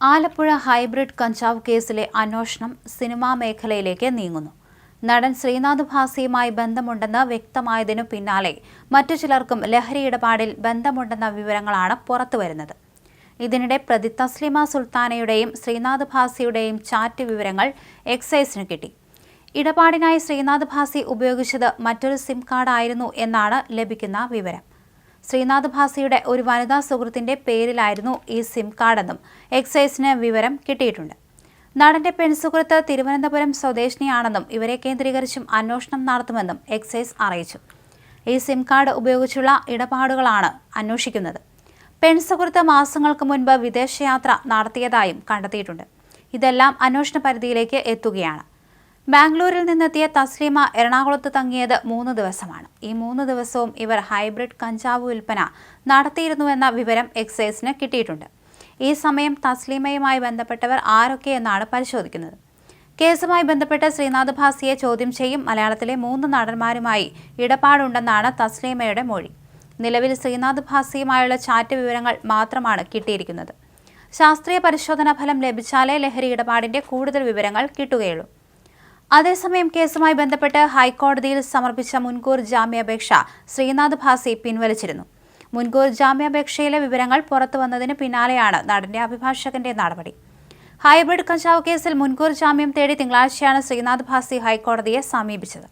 Alappuzha hybrid കഞ്ചാവ് കേസിലെ അന്വേഷണം സിനിമാ മേഖലയിലേക്ക് നീങ്ങുന്നു. നടൻ ശ്രീനാഥ് ഭാസിയുമായി ബന്ധമുണ്ടെന്ന് വ്യക്തമായതിനു പിന്നാലെ മറ്റു ചിലർക്കും ലഹരി ഇടപാടിൽ ബന്ധമുണ്ടെന്ന വിവരങ്ങളാണ് പുറത്തുവരുന്നത്. ഇതിനിടെ പ്രതി തസ്ലിമ സുൽത്താനയുടെയും ശ്രീനാഥ് ഭാസിയുടെയും ചാറ്റ് വിവരങ്ങൾ എക്സൈസിന് കിട്ടി. ഇടപാടിനായി ശ്രീനാഥ് ഭാസി ഉപയോഗിച്ചത് മറ്റൊരു സിം കാർഡായിരുന്നു എന്നാണ് ലഭിക്കുന്ന വിവരം. ശ്രീനാഥ് ഭാസിയുടെ ഒരു വനിതാ സുഹൃത്തിന്റെ പേരിലായിരുന്നു ഈ സിം കാർഡെന്നും എക്സൈസിന് വിവരം കിട്ടിയിട്ടുണ്ട്. നടന്റെ പെൺസുഹൃത്ത് തിരുവനന്തപുരം സ്വദേശിനിയാണെന്നും ഇവരെ കേന്ദ്രീകരിച്ചും അന്വേഷണം നടത്തുമെന്നും എക്സൈസ് അറിയിച്ചു. ഈ സിം കാർഡ് ഉപയോഗിച്ചുള്ള ഇടപാടുകളാണ് അന്വേഷിക്കുന്നത്. പെൺസുഹൃത്ത് മാസങ്ങൾക്ക് മുൻപ് വിദേശയാത്ര നടത്തിയതായും കണ്ടെത്തിയിട്ടുണ്ട്. ഇതെല്ലാം അന്വേഷണ പരിധിയിലേക്ക് എത്തുകയാണ്. ബാംഗ്ലൂരിൽ നിന്നെത്തിയ തസ്ലീമ എറണാകുളത്ത് തങ്ങിയത് മൂന്ന് ദിവസമാണ്. ഈ മൂന്ന് ദിവസവും ഇവർ ഹൈബ്രിഡ് കഞ്ചാവ് വിൽപ്പന നടത്തിയിരുന്നുവെന്ന വിവരം എക്സൈസിന് കിട്ടിയിട്ടുണ്ട്. ഈ സമയം തസ്ലീമയുമായി ബന്ധപ്പെട്ടവർ ആരൊക്കെയെന്നാണ് പരിശോധിക്കുന്നത്. കേസുമായി ബന്ധപ്പെട്ട് ശ്രീനാഥ് ഭാസിയെ ചോദ്യം ചെയ്യും. മലയാളത്തിലെ മൂന്ന് നടന്മാരുമായി ഇടപാടുണ്ടെന്നാണ് തസ്ലീമയുടെ മൊഴി. നിലവിൽ ശ്രീനാഥ് ഭാസിയുമായുള്ള ചാറ്റ് വിവരങ്ങൾ മാത്രമാണ് കിട്ടിയിരിക്കുന്നത്. ശാസ്ത്രീയ പരിശോധനാ ഫലം ലഭിച്ചാലേ ലഹരി ഇടപാടിന്റെ കൂടുതൽ വിവരങ്ങൾ കിട്ടുകയുള്ളൂ. അതേസമയം കേസുമായി ബന്ധപ്പെട്ട് ഹൈക്കോടതിയിൽ സമർപ്പിച്ച മുൻകൂർ ജാമ്യാപേക്ഷ ശ്രീനാഥ് ഭാസി പിൻവലിച്ചിരുന്നു. മുൻകൂർ ജാമ്യാപേക്ഷയിലെ വിവരങ്ങൾ പുറത്തു പുറത്തുവന്നതിന് പിന്നാലെയാണ് നടന്റെ അഭിഭാഷകന്റെ നടപടി. ഹൈബ്രിഡ് കഞ്ചാവ് കേസിൽ മുൻകൂർ ജാമ്യം തേടി തിങ്കളാഴ്ചയാണ് ശ്രീനാഥ് ഭാസി ഹൈക്കോടതിയെ സമീപിച്ചത്.